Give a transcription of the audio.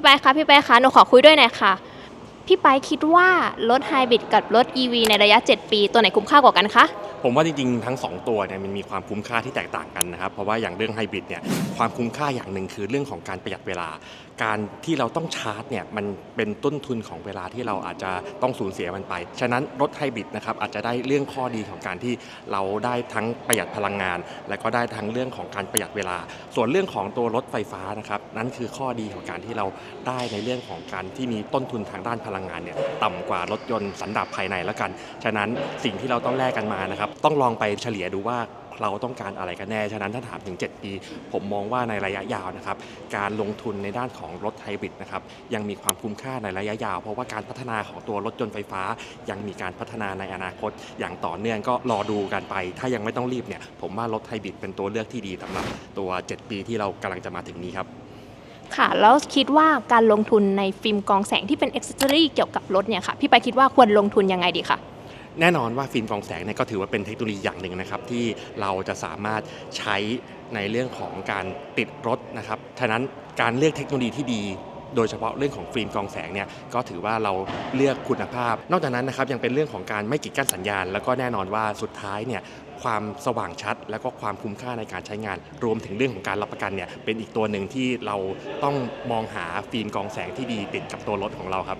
ี่ไปคะพี่ไปคะหนูขอคุยด้วยหน่อยค่ะ พี่ไปคิดว่ารถไฮบริดกับรถ EV ในระยะ 7 ปี ตัวไหนคุ้มค่ากว่ากันคะ ผมว่าจริงๆ ทั้ง 2 ตัวเนี่ยมันมีความคุ้มค่าที่แตกต่างกันนะครับ เพราะว่าอย่างเรื่องไฮบริดเนี่ยความคุ้มค่าอย่างหนึ่งคือเรื่องของการประหยัดเวลา การที่เราต้องชาร์จเนี่ยมันเป็นต้นทุนของเวลาที่เราอาจจะต้องสูญเสียมันไป ฉะนั้นรถไฮบริดนะครับอาจจะได้เรื่องข้อดีของการที่เราได้ทั้งประหยัดพลังงาน และก็ได้ทั้งเรื่องของการประหยัดเวลา ส่วนเรื่องของตัวรถไฟฟ้านะครับนั่นคือข้อดีของการที่เราได้ในเรื่องของการที่มีต้นทุนทางด้านพลังงานเนี่ยต่ำกว่ารถยนต์สันดาปภายในแล้วกัน ฉะนั้นสิ่งที่เราต้องแลกกันมานะครับต้องลองไปเฉลี่ยดูว่าเราต้องการอะไรกันแน่ ฉะนั้นถ้าถามถึง 7 ปี ผมมองว่าในระยะยาวนะครับ การลงทุนในด้านของรถไฮบริดนะครับยังมีความคุ้มค่าในระยะยาว เพราะว่าการพัฒนาของตัวรถยนต์ไฟฟ้า ยังมีการพัฒนาในอนาคต อย่างต่อเนื่องก็รอดูกันไป ถ้ายังไม่ต้องรีบเนี่ยผมว่ารถไฮบริดเป็นตัวเลือกที่ดีสำหรับตัว 7 ปีที่เรากำลังจะมาถึงนี้ครับ ค่ะ แล้วคิดว่าการลงทุนในฟิล์มกองแสงที่เป็นเอ็กซ์ตรีเกี่ยวกับรถเนี่ยค่ะ พี่ไปคิดว่าควรลงทุนยังไงดีคะแน่นอนว่าฟิล์มกองแสงเนี่ยก็ถือว่าเป็นเทคโนโลยีอย่างหนึ่งนะครับ ที่เราจะสามารถใช้ในเรื่องของการติดรถนะครับฉะนั้นการเลือกเทคโนโลยีที่ดี โดยเฉพาะเรื่องของฟิล์มกรองแสงเนี่ยก็ถือว่าเราเลือกคุณภาพ นอกจากนั้นนะครับยังเป็นเรื่องของการไม่กีดกั้นสัญญาณ แล้วก็แน่นอนว่าสุดท้ายเนี่ยความสว่างชัด แล้วก็ความคุ้มค่าในการใช้งาน รวมถึงเรื่องของการรับประกันเนี่ยเป็นอีกตัวหนึ่งที่เราต้องมองหาฟิล์มกรองแสงที่ดีติดกับตัวรถของเราครับ